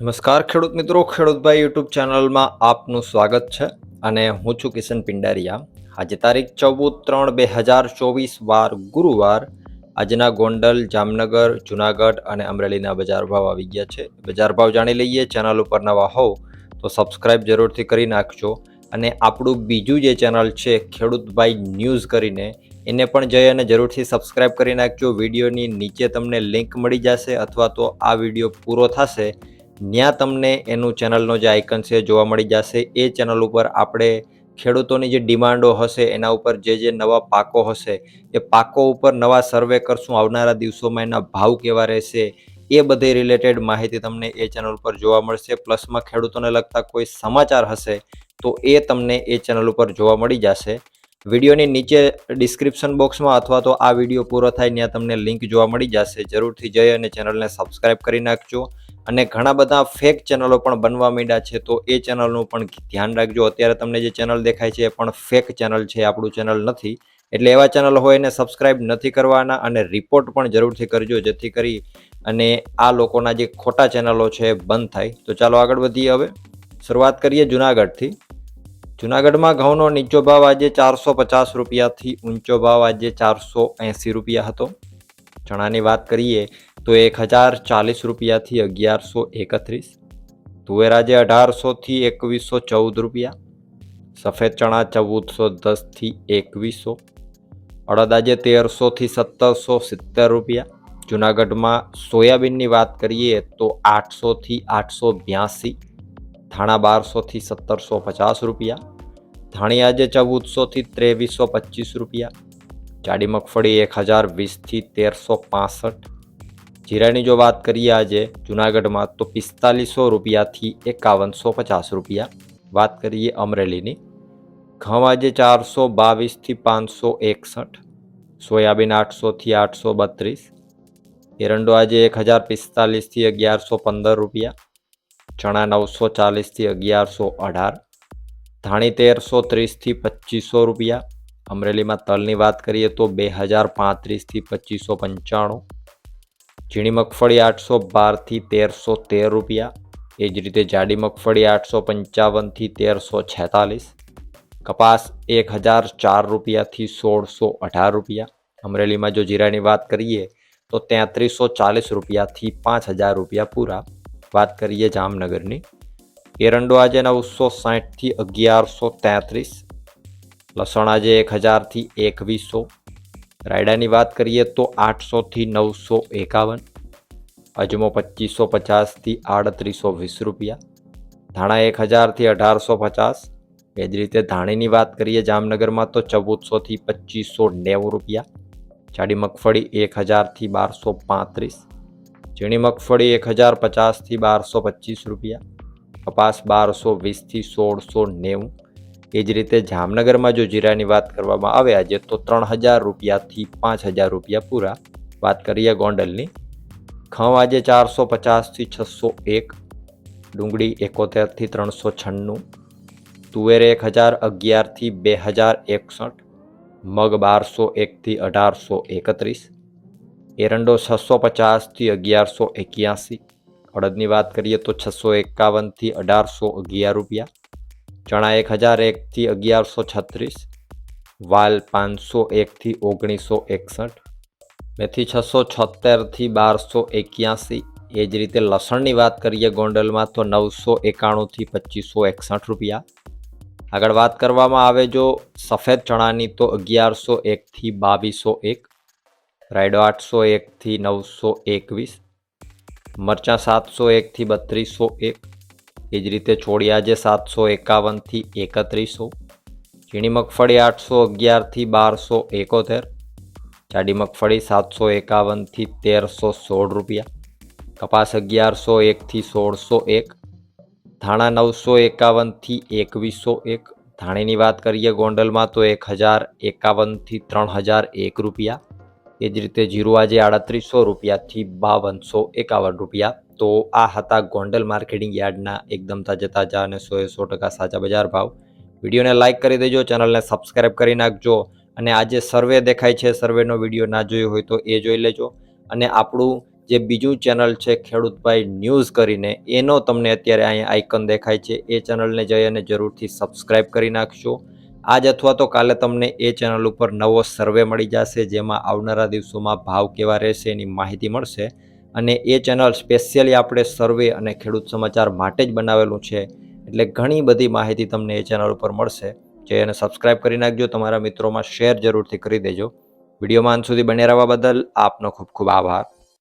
નમસ્કાર ખેડૂત મિત્રો ખેડૂતભાઈ યુટ્યુબ ચેનલમાં આપનું સ્વાગત છે અને હું છું કિશન પિંડારિયા. આજે તારીખ ચૌદ ત્રણ બે હજાર ચોવીસ, વાર ગુરુવાર. આજના ગોંડલ, જામનગર, જુનાગઢ અને અમરેલીના બજાર ભાવ આવી ગયા છે. બજાર ભાવ જાણી લઈએ, ચેનલ ઉપર નવા હોવ તો સબસ્ક્રાઇબ જરૂરથી કરી નાખજો. અને આપણું બીજું જે ચેનલ છે ખેડૂતભાઈ ન્યૂઝ કરીને, એને પણ જઈ અને જરૂરથી સબસ્ક્રાઇબ કરી નાખજો. વિડીયોની નીચે તમને લિંક મળી જશે અથવા તો આ વીડિયો પૂરો થશે. ત્યાં તમને એનું ચેનલનો જે આઇકન છે જોવા મળી જશે. એ ચેનલ ઉપર આપણે ખેડૂતોની જે ડિમાન્ડો હશે, એના ઉપર જે જે નવા પાકો હશે, એ પાકો ઉપર નવા સર્વે કરશું. આવનારા દિવસોમાં એના ભાવ કેવા રહેશે, એ બધી રિલેટેડ માહિતી તમને એ ચેનલ ઉપર જોવા મળશે. પ્લસમાં ખેડૂતોને લગતા કોઈ સમાચાર હશે, તો એ તમને એ ચેનલ ઉપર જોવા મળી જશે. વિડીયોની નીચે ડિસ્ક્રિપ્શન બોક્સમાં અથવા તો આ વીડિયો પૂરો થાય, ત્યાં તમને લિંક જોવા મળી જશે. જરૂરથી જઈ અને ચેનલને સબસ્ક્રાઈબ કરી નાખજો. અને ઘણા બધા ફેક ચેનલો પણ બનવા માંડ્યા છે, તો એ ચેનલનું પણ ધ્યાન રાખજો. અત્યારે તમને જે ચેનલ દેખાય છે એ પણ ફેક ચેનલ છે, આપણું ચેનલ નથી. એટલે એવા ચેનલ હોય એને સબસ્ક્રાઇબ નથી કરવાના અને રિપોર્ટ પણ જરૂરથી કરજો, જેથી કરી અને આ લોકોના જે ખોટા ચેનલો છે બંધ થાય. તો ચાલો આગળ વધીએ હવે. શરૂઆત કરીએ જુનાગઢથી. જુનાગઢમાં ઘઉંનો નીચો ભાવ આજે ચારસો પચાસ રૂપિયાથી ઊંચો ભાવ આજે ચારસો એંસી રૂપિયા હતો. ચણાની વાત કરીએ તો એક હજાર ચાલીસ રૂપિયાથી અગિયારસો એકત્રીસ તુવેર આજે અઢારસોથી એકવીસો ચૌદ રૂપિયા સફેદ ચણા ચૌદસો દસથી એકવીસો અડદ આજે તેરસોથી સત્તરસો સિત્તેર રૂપિયા જુનાગઢમાં સોયાબીનની વાત કરીએ તો આઠસોથી આઠસો બ્યાસી ધાણા બારસોથી સત્તરસો પચાસ રૂપિયા ધાણી આજે ચૌદસોથી ત્રેવીસો પચીસ રૂપિયા જાડી મગફળી એક હજાર વીસથી તેરસો પાસઠ જીરાની જો વાત કરીએ આજે, જુનાગઢમાં તો પિસ્તાલીસો રૂપિયાથી એકાવનસો પચાસ રૂપિયા. વાત કરીએ અમરેલીની. ઘઉં આજે ચારસો બાવીસથી પાંચસો એકસઠ, સોયાબીન આઠસોથી આઠસો બત્રીસ, એરંડો આજે એક હજાર પિસ્તાલીસથી અગિયારસો પંદર રૂપિયા, ચણા નવસો ચાલીસથી અગિયારસો અઢાર, ધાણી તેરસો ત્રીસથી પચીસો રૂપિયા. અમરેલીમાં તલની વાત કરીએ તો બે હજાર પાંત્રીસથી પચીસો પંચાણું ઝીણી મગફળી આઠસો બારથી તેરસો તેર રૂપિયા. એ જ રીતે જાડી મગફળી આઠસો પંચાવનથી તેરસો છેતાલીસ. કપાસ એક હજાર ચાર રૂપિયાથી સોળસો અઢાર રૂપિયા. અમરેલીમાં જો જીરાની વાત કરીએ, તો તેત્રીસો ચાલીસ રૂપિયાથી પાંચ હજાર રૂપિયા પૂરા. વાત કરીએ જામનગરની. એરંડો આજે નવસો સાહીઠથી અગિયારસો તેત્રીસ. લસણ આજે એક હજારથી એકવીસો. રાયડાની વાત કરીએ તો આઠસોથી નવસો એકાવન, અજમો પચીસો પચાસથી આડત્રીસો વીસ રૂપિયા, ધાણા એક હજારથી અઢારસો પચાસ. એ જ રીતે ધાણીની વાત કરીએ જામનગરમાં તો ચૌદસોથી પચીસો નેવું રૂપિયા, જાડી મગફળી એક હજારથી બારસો પાંત્રીસ, ઝીણી મગફળી એક હજાર પચાસથી બારસો પચીસ રૂપિયા, કપાસ બારસો વીસથી સોળસો નેવું એ જ રીતે જામનગરમાં જો જીરાની વાત કરવામાં આવે આજે, તો ત્રણ હજાર રૂપિયાથી પાંચ હજાર રૂપિયા પૂરા. વાત કરીએ ગોંડલની. ઘઉં આજે ચારસો પચાસથી છસો એક, ડુંગળી એકોતેરથી ત્રણસો છન્નું, તુવેર એક હજાર અગિયારથી બે હજાર એકસઠ, મગ બારસો એકથી અઢારસો એકત્રીસ, એરંડો છસો પચાસથી અગિયારસો એક્યાસી. અડદની વાત કરીએ તો છસો એકાવનથી અઢારસો અગિયાર રૂપિયા. ચણા એક હજાર એકથી અગિયારસો છત્રીસ, વાલ પાંચસો એકથી ઓગણીસો એકસઠ, મેથી છસો છોતેરથી બારસો એક્યાસી. એ જ રીતે લસણની વાત કરીએ ગોંડલમાં તો નવસો એકાણુંથી પચીસો એકસઠ રૂપિયા. આગળ વાત કરવામાં આવે જો સફેદ ચણાની તો અગિયારસો એકથી બાવીસો એક, રાયડો આઠસો એકથી નવસો એકવીસ, મરચાં સાતસો એકથી બત્રીસો એક એ જ રીતે ચોળિયાજે સાતસો એકાવનથી એકત્રીસો, ઝીણી મગફળી આઠસો અગિયારથી બારસો એકોતેર, જાડી મગફળી સાતસો એકાવનથી તેરસો સોળ રૂપિયા, કપાસ અગિયારસો એકથી સોળસો એક, ધાણા નવસો એકાવનથી એકવીસો એક, ધાણીની વાત કરીએ ગોંડલમાં તો એક હજાર એકાવનથી ત્રણ હજાર એક રૂપિયા, એ જ રીતે જીરું આજે આડત્રીસો રૂપિયાથી બાવનસો એકાવન રૂપિયા તો આ હતા ગોંડલ માર્કેટિંગ યાર્ડના એકદમ તાજા તાજા અને સોએ સો ટકા સાચા બજાર ભાવ. વિડીયોને લાઇક કરી દેજો, ચેનલને સબસ્ક્રાઈબ કરી નાખજો અને આજે સર્વે દેખાય છે, સર્વેનો વીડિયો ના જોયો હોય તો એ જોઈ લેજો. અને આપણું જે બીજું ચેનલ છે ખેડૂતભાઈ ન્યૂઝ કરીને, એનો તમને અત્યારે અહીંયા આઇકન દેખાય છે. એ ચેનલને જઈ અને જરૂરથી સબસ્ક્રાઈબ કરી નાખજો. આજ અથવા તો કાલે તમને એ ચેનલ ઉપર નવો સર્વે મળી જશે, જેમાં આવનારા દિવસોમાં ભાવ કેવા રહેશે એની માહિતી મળશે. અને એ ચેનલ સ્પેશિયલી આપણે સર્વે અને ખેડૂત સમાચાર માટે જ બનાવેલું છે. એટલે ઘણી બધી માહિતી તમને એ ચેનલ ઉપર મળશે. જે એને સબસ્ક્રાઇબ કરી નાખજો, તમારા મિત્રોમાં શેર જરૂરથી કરી દેજો. વિડીયોમાં અંત સુધી બને રહેવા બદલ આપનો ખૂબ ખૂબ આભાર.